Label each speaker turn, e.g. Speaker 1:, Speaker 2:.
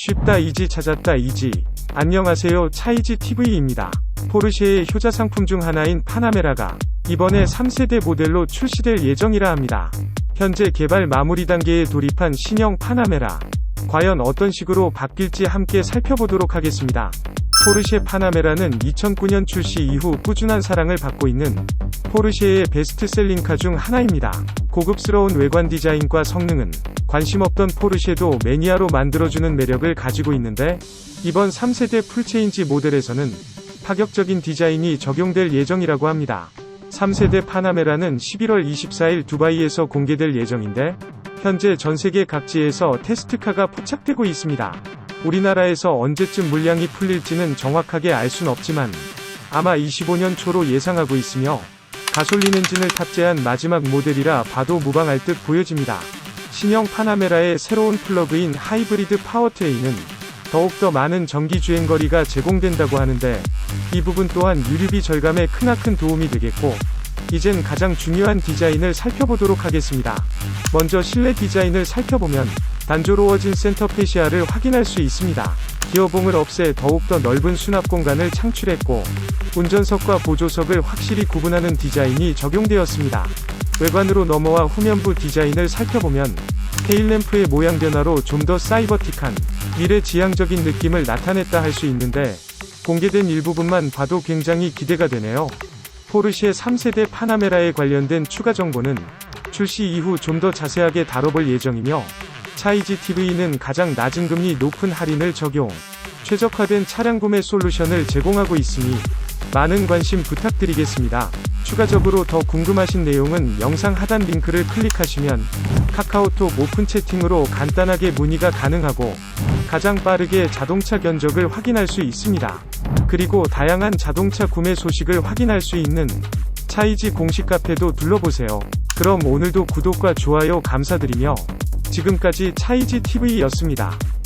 Speaker 1: 쉽다 이지 찾았다 이지. 안녕하세요 차이지 TV입니다. 포르쉐의 효자 상품 중 하나인 파나메라가 이번에 3세대 모델로 출시될 예정이라 합니다. 현재 개발 마무리 단계에 돌입한 신형 파나메라. 과연 어떤 식으로 바뀔지 함께 살펴보도록 하겠습니다. 포르쉐 파나메라는 2009년 출시 이후 꾸준한 사랑을 받고 있는 포르쉐의 베스트셀링카 중 하나입니다. 고급스러운 외관 디자인과 성능은 관심 없던 포르쉐도 매니아로 만들어주는 매력을 가지고 있는데 이번 3세대 풀체인지 모델에서는 파격적인 디자인이 적용될 예정이라고 합니다. 3세대 파나메라는 11월 24일 두바이에서 공개될 예정인데 현재 전 세계 각지에서 테스트카가 포착되고 있습니다. 우리나라에서 언제쯤 물량이 풀릴지는 정확하게 알 순 없지만 아마 25년 초로 예상하고 있으며 가솔린 엔진을 탑재한 마지막 모델이라 봐도 무방할 듯 보여집니다. 신형 파나메라의 새로운 플러그인 하이브리드 파워트레인은 더욱더 많은 전기 주행 거리가 제공된다고 하는데 이 부분 또한 유류비 절감에 크나큰 도움이 되겠고 이젠 가장 중요한 디자인을 살펴보도록 하겠습니다. 먼저 실내 디자인을 살펴보면 단조로워진 센터 페시아를 확인할 수 있습니다. 기어봉을 없애 더욱더 넓은 수납 공간을 창출했고 운전석과 보조석을 확실히 구분하는 디자인이 적용되었습니다. 외관으로 넘어와 후면부 디자인을 살펴보면 테일램프의 모양 변화로 좀 더 사이버틱한 미래지향적인 느낌을 나타냈다 할 수 있는데 공개된 일부분만 봐도 굉장히 기대가 되네요. 포르쉐 3세대 파나메라에 관련된 추가 정보는 출시 이후 좀 더 자세하게 다뤄볼 예정이며 차이지 TV는 가장 낮은 금리 높은 할인을 적용, 최적화된 차량 구매 솔루션을 제공하고 있으니 많은 관심 부탁드리겠습니다. 추가적으로 더 궁금하신 내용은 영상 하단 링크를 클릭하시면 카카오톡 오픈 채팅으로 간단하게 문의가 가능하고 가장 빠르게 자동차 견적을 확인할 수 있습니다. 그리고 다양한 자동차 구매 소식을 확인할 수 있는 차이지 공식 카페도 둘러보세요. 그럼 오늘도 구독과 좋아요 감사드리며 지금까지 차이지 TV였습니다.